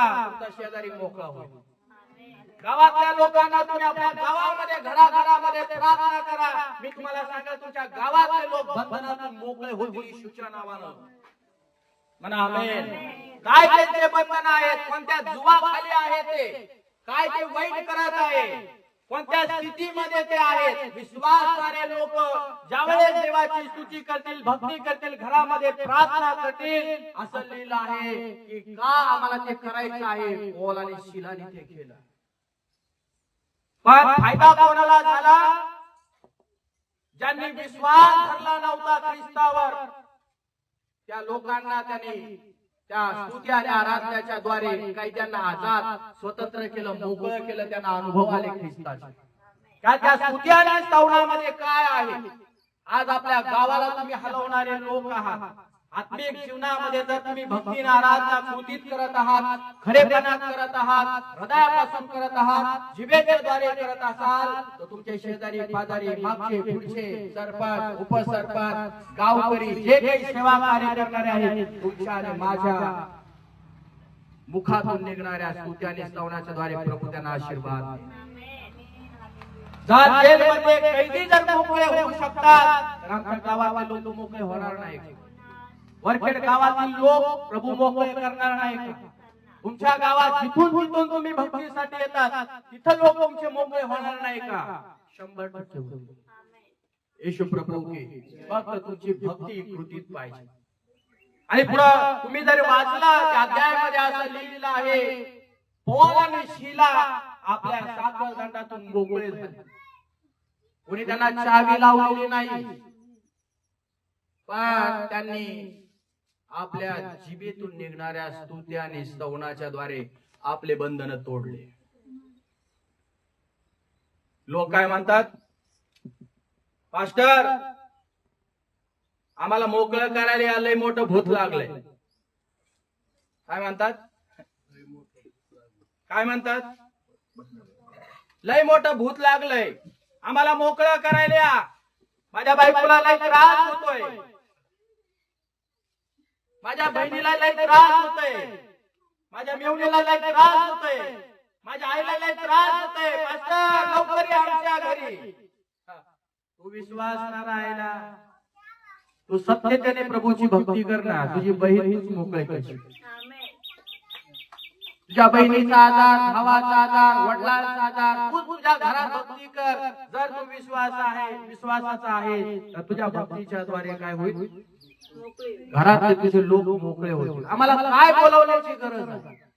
तुमचा शेजारी मोकळा होईल. गावातल्या लोकांना तुम्ही आपल्या गावामध्ये घराघरामध्ये प्रार्थना करा. मी तुम्हाला सांगा तुमच्या गावातले लोक बंधनातून मोकळे येशूच्या नावानं म्हणा काय त्यांचे बंधन आहेत कोणत्या जुवाखाली आहे ते काय ते वाईट करत आहे कोणत्या स्थितीमध्ये ते आहेत विश्वासणारे लोक ज्यावेळेस देवाची स्तुती करतील भक्ती करतील घरामध्ये प्रार्थना करतील असं लिहिलं आहे की का आम्हाला ते करायचं आहे? पौल आणि शिलाने ते केलं? पण फायदा कोणाला झाला? ज्यांनी विश्वास धरला नव्हता ख्रिस्तावर त्या लोकांना त्यांनी त्या स्तुती आणि आराधनाच्या द्वारे काही त्यांना आजाद स्वतंत्र केलं मोकळं केलं त्यांना अनुभव आले ख्रिस्ताचे. त्या स्तुती आणि स्तवनामध्ये काय आहे? आज आपल्या गावाला तुम्ही हलवणारे लोक आहात. आत्मिक जीवनामध्ये जर तुम्ही भक्ती आराधना कृतीत करत आहात खरेपणात करत आहात हृदयापासून करत आहात जिभेच्या द्वारे करत असाल तर तुमचे शेजारी पाजारी मागचे पुढचे सरपंच उपसरपंच गावकरी जे काही सेवा कार्य करणारे आहेत तुमच्या आणि माझ्या मुखातून निघणाऱ्या स्तुती आणि स्तवनाच्या द्वारे प्रभू त्यांना आशीर्वाद. जर जेलमध्ये कैदी जर मोकळे होऊ शकतात तर आमच्या गावातले लोक मोकळे होणार नाही वरखेड गावातील लोक प्रभू मोकळे करणार नाही तुमच्या गावात जिथून जिथून तुम्ही भक्तीसाठी येतात तिथं लोक तुमचे मोकळे होणार नाही का? शंभर टक्के. येशू प्रभू की फक्त तुमची भक्ती कृतीत पाहिजे. आणि पुढं तुम्ही जर वाचला त्या अध्यायामध्ये असं लिहिलेलं आहे पौल आणि शिला आपल्या साखर दंडातून मोकळे झाले. कोणी त्यांना चावी लावलेली नाही. पण त्यांनी आपल्या जिभेतून निघणाऱ्या स्तुती आणि स्तवनाच्या द्वारे आपले बंधन तोडले. लोक काय म्हणतात? पास्टर आम्हाला मोकळं करायला आलंय लय मोठं भूत लागलंय. काय म्हणतात? काय म्हणतात? लय मोठं भूत लागलंय. आम्हाला मोकळं करायला माझ्या बायकोला लय त्रास होतोय. माझ्या बहिणीला लय त्रास होतोय. माझ्या मेवणीला लय त्रास होतोय. माझ्या आईला लय त्रास होतोय. पास्टर लवकर आमच्या घरी. तू विश्वास राहिला. तू सत्यतेने प्रभूची भक्ती करणार तुझी बहीण तूच मोकळे करशील. तुझ्या बहिणीचा आधार भावाचा आधार वडिलांचा आधार तू तुझ्या घरात भक्ती कर जर तू विश्वास आहे विश्वासाचा आहे तर तुझ्या भक्तीच्या द्वारे काय होईल? घरातले तुझे लोक मोकळे होतील. आम्हाला काय बोलवण्याची गरज आहे?